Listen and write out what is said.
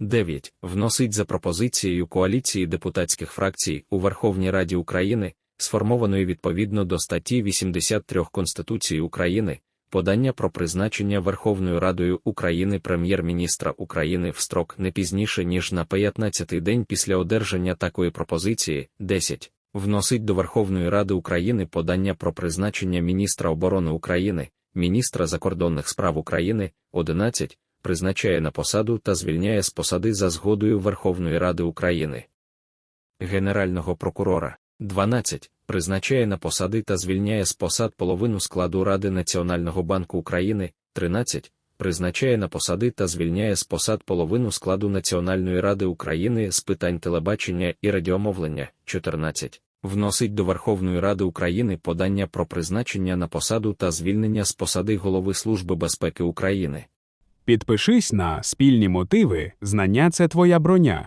9. Вносить за пропозицією коаліції депутатських фракцій у Верховній Раді України, сформованої відповідно до статті 83 Конституції України, подання про призначення Верховною Радою України прем'єр-міністра України в строк не пізніше, ніж на 15-й день після одержання такої пропозиції, 10. Вносить до Верховної Ради України подання про призначення міністра оборони України, міністра закордонних справ України, 11. Призначає на посаду та звільняє з посади за згодою Верховної Ради України. Генерального прокурора 12. Призначає на посади та звільняє з посад половину складу Ради Національного банку України, 13. Призначає на посади та звільняє з посад половину складу Національної ради України з питань телебачення і радіомовлення, 14. Вносить до Верховної Ради України подання про призначення на посаду та звільнення з посади Голови Служби безпеки України. Підпишись на спільні мотиви, знання це твоя броня.